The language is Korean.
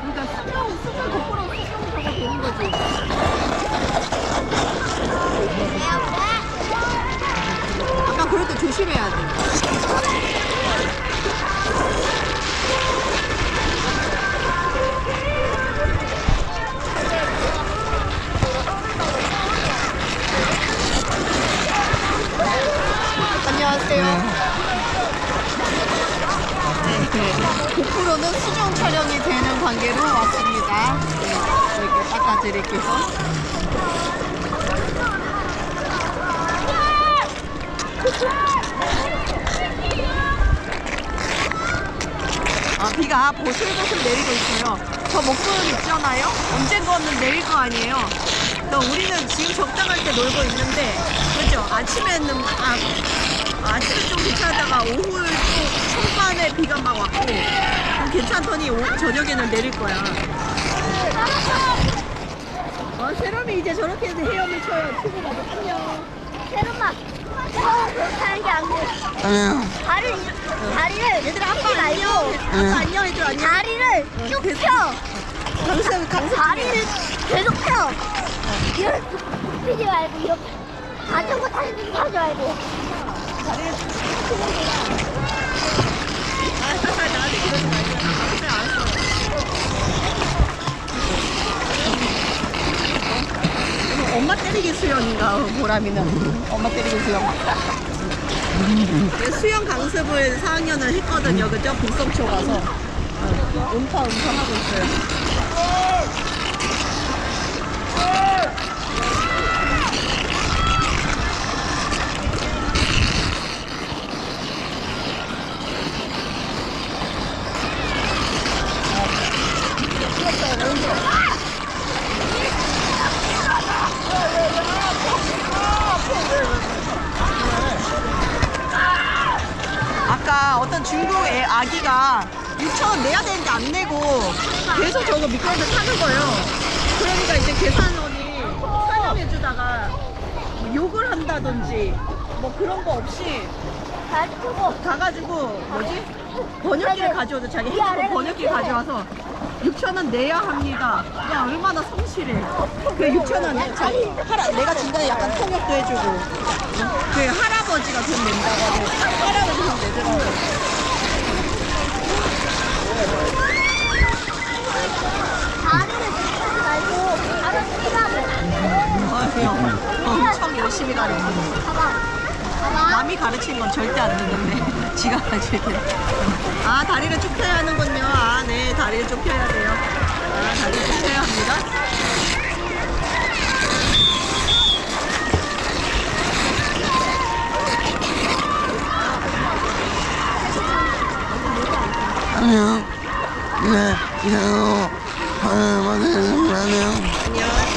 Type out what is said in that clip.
그러니까 수정, 수정 거꾸로 수정 저거 되는 거지. 아까 그럴 때 조심해야 돼. 안녕하세요. 네, 고프로는 수정 촬영이 되는 관계로 왔습니다. 네, 이렇게 닦아드릴게요. 아, 비가 보슬보슬 내리고 있어요. 저 목소리 있잖아요? 언젠가는 내릴 거 아니에요? 우리는 지금 적당할 때 놀고 있는데, 그죠? 아침에는, 아, 아침에 좀 괜찮다가 오후 또 초반에 비가 막 왔고, 오- 저녁에는 내릴 거야. 어, 세롬이 이제 저렇게 해서 헤엄을 쳐요. 피부 가도 안녕. 세롬아, 어, 그렇게 하는 게안 돼. 안녕. 다리를, 다리를 얘들아, 아빠 안녕. 아빠 안녕 해줘, 안녕. 다리를 쭉 계속. 펴. 강습, 강습. 다리를 계속 펴. 이렇게 펴지 말고, 이렇게. 자전거 타는 듯이 하지 말고. 아, 엄마 때리기 수영인가, 보람이는. 엄마 때리기 수영. 네, 수영 강습을 4학년을 했거든요. 그죠? 북성초 가서. 어, 음파, 음파 하고 있어요. 어떤 중국 애 아기가 6천원 내야 되는데 안 내고 계속 저거 미끄럼틀 타는 거예요. 그러니까 이제 계산원이 설명해주다가 뭐 욕을 한다든지 뭐 그런 거 없이 가지고, 가가지고 뭐지? 번역기를 가져오서 자기 핸드폰 번역기 가져와서 6천원 내야 합니다. 야 얼마나 성실해. 그 6천원 자기 할아 내가 중간에 약간 통역도 해주고 그 할아버지가 돈 낸다고 하고 할아버지 돈 내더라고. 다리를 쭉 펴지 말고, 피라고. 아유, 엄청 열심히 봐봐. 남이 가르치는 건 절대 안 듣는데 지가 가르칠 때. 아 다리를 쭉 펴야 하는군요. 아 네 다리를 쭉 펴야 돼요. 아 다리를 쭉 펴야 합니다. 안녕. 네, 이거, 아, 만나서 안녕. 안녕.